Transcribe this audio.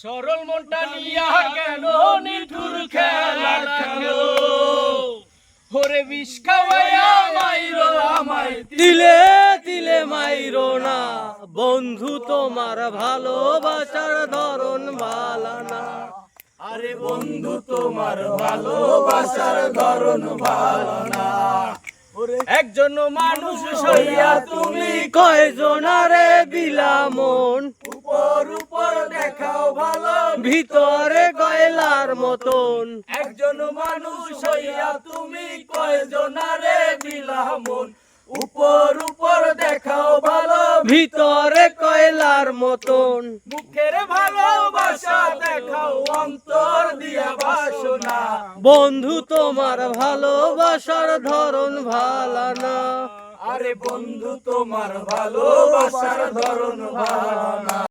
সরল মনটা নিয়া কেন নিঠুর খেলা খেলো ওরে বিষ খাওয়াইয়া মাইরো আমায় তিলে তিলে মাইরো না। বন্ধু তোমার ভালোবাসার ধরন ভালানা আরে বন্ধু তোমার ভালোবাসার ধরন ভালো না। একজন মানুষ হইয়া তুমি কয়জনারে দিলা মন? ভিতরে কয়লার মতন। একজন মানুষ হইয়া তুমি কয়জনারে দিলা মন উপর উপর দেখাও ভালো। ভিতরে কয়লার মতন। মুখের ভালোবাসা দেখাও অন্তর দিয়া বাসনা। বন্ধু তোমার ভালোবাসার ধরন ভালানা আরে বন্ধু তোমার ভালোবাসার ধরন ভালো না।